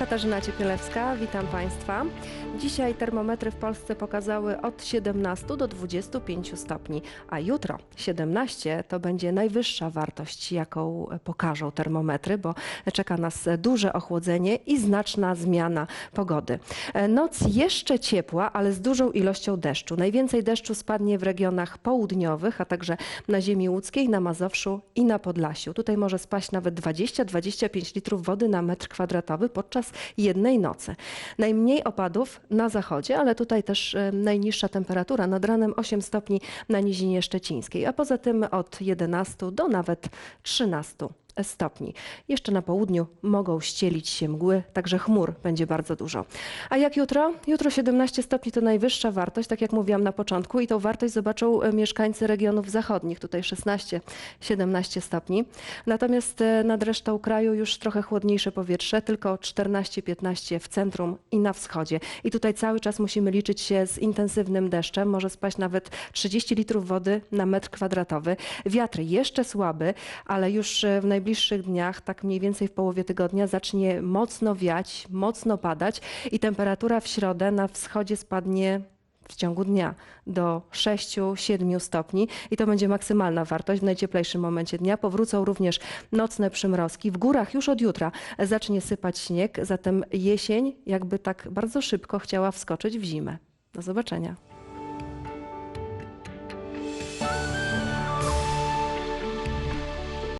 Katarzyna Ciepielewska, witam Państwa. Dzisiaj termometry w Polsce pokazały od 17 do 25 stopni, a jutro 17 to będzie najwyższa wartość, jaką pokażą termometry, bo czeka nas duże ochłodzenie i znaczna zmiana pogody. Noc jeszcze ciepła, ale z dużą ilością deszczu. Najwięcej deszczu spadnie w regionach południowych, a także na ziemi łódzkiej, na Mazowszu i na Podlasiu. Tutaj może spaść nawet 20-25 litrów wody na metr kwadratowy podczas jednej nocy. Najmniej opadów na zachodzie, ale tutaj też e, najniższa temperatura nad ranem 8 stopni na nizinie szczecińskiej, a poza tym od 11 do nawet 13 stopni. Jeszcze na południu mogą ścielić się mgły, także chmur będzie bardzo dużo. A jak jutro? Jutro 17 stopni to najwyższa wartość, tak jak mówiłam na początku i tą wartość zobaczą e, mieszkańcy regionów zachodnich, tutaj 16-17 stopni. Natomiast e, nad resztą kraju już trochę chłodniejsze powietrze, tylko 14-15 w centrum i na wschodzie. I tutaj cały czas musimy liczyć się z intensywnym deszczem, może spaść nawet 30 litrów wody na metr kwadratowy. Wiatr jeszcze słaby, ale już e, w najbliższych dniach, tak mniej więcej w połowie tygodnia, zacznie mocno wiać, mocno padać i temperatura w środę na wschodzie spadnie w ciągu dnia do 6-7 stopni i to będzie maksymalna wartość w najcieplejszym momencie dnia. Powrócą również nocne przymrozki. W górach już od jutra zacznie sypać śnieg, zatem jesień jakby tak bardzo szybko chciała wskoczyć w zimę. Do zobaczenia.